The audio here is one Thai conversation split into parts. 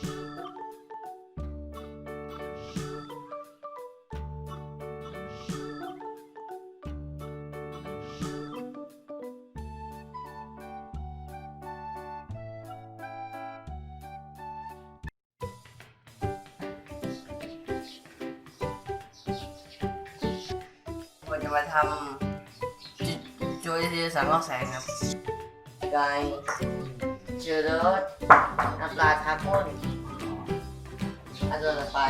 ผมจะมาทำจุดจุยที่สังเคราะห์แสงครับไก่เชื้อรสน้ำปลาคาร์บอนอันต่อไป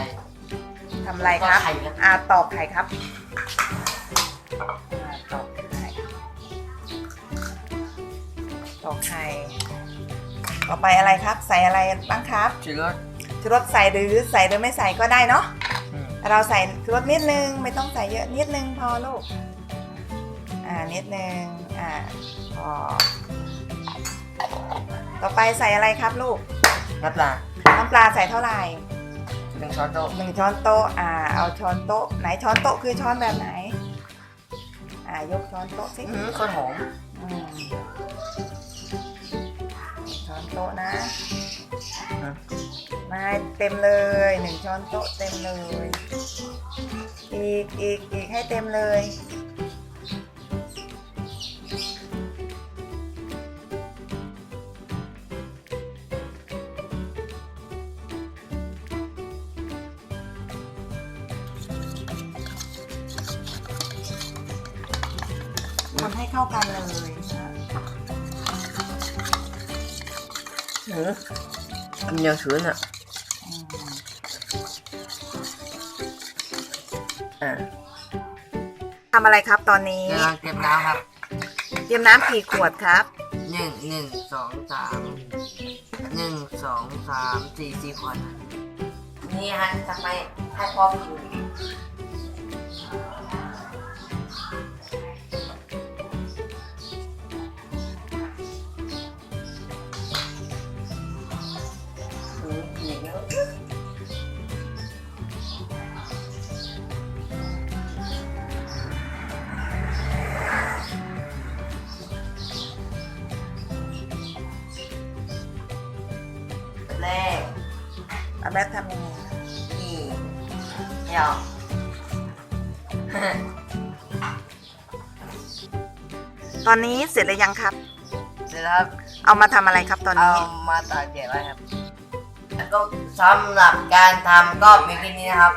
ทำอะไรครับ ตอกไข่ครับ อาตอกไข่ครับอาตอกไข่ตอกไข่ ต่อไปอะไรครับ ใส่อะไรบ้างครับเชื้อรสชูรสใส่หรือใส่หรือไม่ใส่ก็ได้เนาะ อืมเราใส่ชูรสนิดนึง ไม่ต้องใส่เยอะนิดนึงพอลูก อ่านิดนึง อ่าพอ ต่อไปใส่อะไรครับลูก น้ำปลาน้ำปลาใส่เท่าไหร่หนึ่งช้อนโต๊ะหนึ่งช้อนโต๊ะ อ่า เอาช้อนโต๊ะ ไหนช้อนโต๊ะคือช้อนแบบไหน อ่ายกช้อนโต๊ะสิอื้อหือข้นหอมอืมช้อนโต๊ะนะอืมมาเต็มเลยหนึ่งช้อนโต๊ะเต็มเลย อีกอีกอีกให้เต็มเลย ทำให้เข้ากันเลยนะอื้อหือมันยังชื้นอะอืมอ่าทำอะไรครับตอนนี้ กำลังเตรียมน้ำครับเตรียมน้ำกี่ขวดครับ หนึ่งหนึ่งสองสามหนึ่งสองสามสี่สี่ขวดนี่ฮะทำไมให้พร้อมอ แรกอาแบบทำยังไงนี่เดี่ยวตอนนี้เสร็จหรือยังครับ เสร็จแล้วครับ เอามาทำอะไรครับตอนเอานี้ มาตากแดดไว้ครับ แล้วก็สำหรับการทำก็มีแค่นี้นะครับ